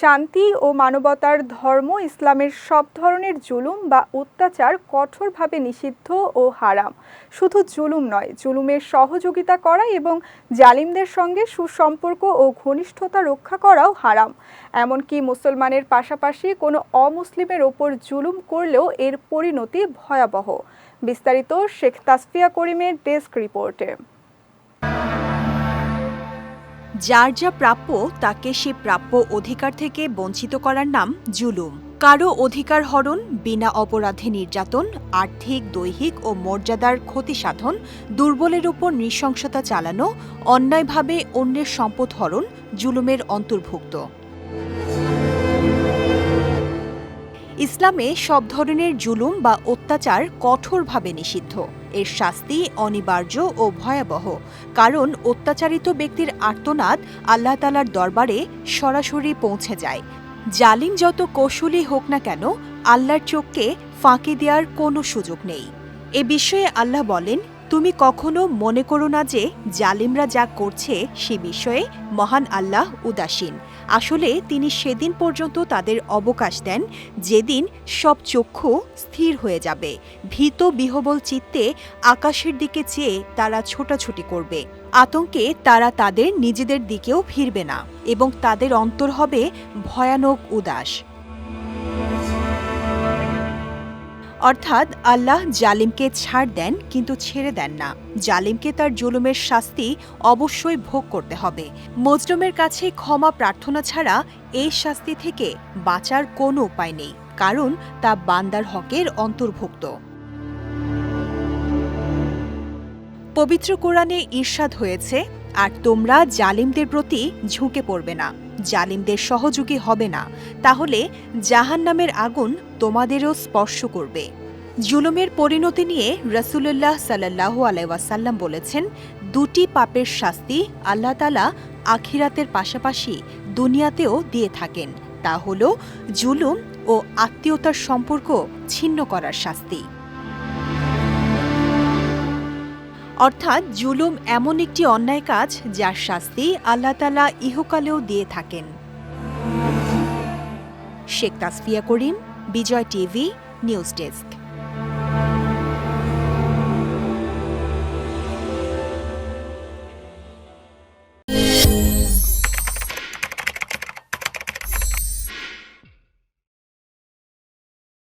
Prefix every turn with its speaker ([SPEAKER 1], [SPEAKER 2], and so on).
[SPEAKER 1] শান্তি ও মানবতার ধর্ম ইসলামের সব ধরনের জুলুম বা অত্যাচার কঠোরভাবে নিষিদ্ধ ও হারাম। শুধু জুলুম নয়, জুলুমের সহযোগিতা করা এবং জালিমদের সঙ্গে সুসম্পর্ক ও ঘনিষ্ঠতা রক্ষা করাও হারাম। এমনকি মুসলমানের পাশাপাশি কোনো অমুসলিমের ওপর জুলুম করলেও এর পরিণতি ভয়াবহ। বিস্তারিত শেখ তাসফিয়া করিমের ডেস্ক রিপোর্টে।
[SPEAKER 2] যার যা প্রাপ্য তাকে সে প্রাপ্য অধিকার থেকে বঞ্চিত করার নাম জুলুম। কারও অধিকার হরণ, বিনা অপরাধে নির্যাতন, আর্থিক, দৈহিক ও মর্যাদার ক্ষতি সাধন, দুর্বলের উপর নৃশংসতা চালানো, অন্যায়ভাবে অন্যের সম্পদ হরণ জুলুমের অন্তর্ভুক্ত। ইসলামে সব ধরনের জুলুম বা অত্যাচার কঠোরভাবে নিষিদ্ধ। এর শাস্তি অনিবার্য ও ভয়াবহ, কারণ অত্যাচারিত ব্যক্তির আর্তনাদ আল্লাহ তালার দরবারে সরাসরি পৌঁছে যায়। জালিম যত কৌশলী হোক না কেন, আল্লাহর চোখকে ফাঁকি দেওয়ার কোনো সুযোগ নেই। এ বিষয়ে আল্লাহ বলেন তুমি কখনো মনে করো না যে জালিমরা যা করছে সে বিষয়ে মহান আল্লাহ উদাসীন। আসলে তিনি সেদিন পর্যন্ত তাদের অবকাশ দেন, যেদিন সব চক্ষু স্থির হয়ে যাবে। ভীত বিহবল চিত্তে আকাশের দিকে চেয়ে তারা ছোটাছুটি করবে। আতঙ্কে তারা তাদের নিজেদের দিকেও ফিরবে না এবং তাদের অন্তর হবে ভয়ানক উদাস। অর্থাৎ আল্লাহ জালিমকে ছাড় দেন, কিন্তু ছেড়ে দেন না। জালিমকে তার জুলুমের শাস্তি অবশ্যই ভোগ করতে হবে। মজলুমের কাছে ক্ষমা প্রার্থনা ছাড়া এই শাস্তি থেকে বাঁচার কোনো উপায় নেই, কারণ তা বান্দার হকের অন্তর্ভুক্ত। পবিত্র কোরআনে ঈর্ষাদ হয়েছে, আর তোমরা জালিমদের প্রতি ঝুঁকে পড়বে না। জালিমদের সহযোগী হবে না। তাহলে জাহান্নামের আগুন তোমাদেরও স্পর্শ করবে। জুলুমের পরিণতি নিয়ে রসুল্লাহ সাল্লাহু আলাইসাল্লাম বলেছেন, দুটি পাপের শাস্তি আল্লাহ তালা আখিরাতের পাশাপাশি দুনিয়াতেও দিয়ে থাকেন। তা হল জুলুম ও আত্মীয়তার সম্পর্ক ছিন্ন করার শাস্তি। অর্থাৎ জুলুম এমন একটি অন্যায় কাজ যার শাস্তি আল্লাহতালা ইহকালেও দিয়ে থাকেন। Sheikh Tasfia Karim, Bijoy TV, news desk.